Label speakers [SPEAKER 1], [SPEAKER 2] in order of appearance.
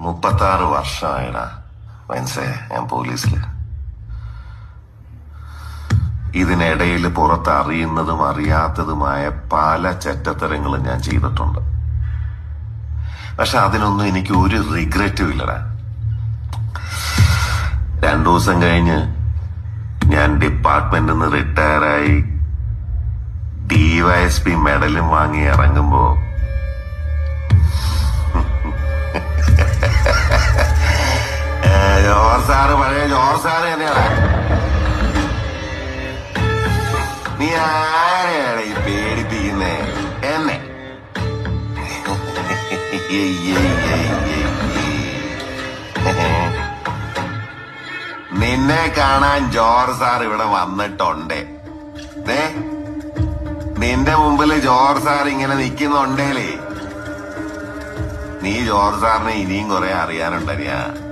[SPEAKER 1] മുപ്പത്താറ് വർഷമായിടാ വെൻസേ ഞാൻ പോലീസിൽ. ഇതിനിടയിൽ പുറത്ത് അറിയുന്നതും അറിയാത്തതുമായ പല ചെറ്റത്തരങ്ങളും ഞാൻ ചെയ്തിട്ടുണ്ട്. പക്ഷെ അതിനൊന്നും എനിക്ക് ഒരു റിഗ്രറ്റും ഇല്ലടാ. രണ്ടു ദിവസം കഴിഞ്ഞ് ഞാൻ ഡിപ്പാർട്ട്മെന്റിൽ നിന്ന് റിട്ടയറായി ഡിവൈഎസ്പി മെഡലും വാങ്ങി ഇറങ്ങുമ്പോ സാറ് പഴയ ജോർജ് സാറ് തന്നെയാണ്. നീ ആരെയാണ് ഈ പേടിപ്പിക്കുന്നേ? എന്നെ. നിന്നെ കാണാൻ ജോർജ് സാർ ഇവിടെ വന്നിട്ടുണ്ട്. നിന്റെ മുമ്പിൽ ജോർജ് സാർ ഇങ്ങനെ നിൽക്കുന്നുണ്ടേലേ. നീ ജോർജ് സാറിനെ ഇനിയും കുറെ അറിയാനുണ്ടരിയാ.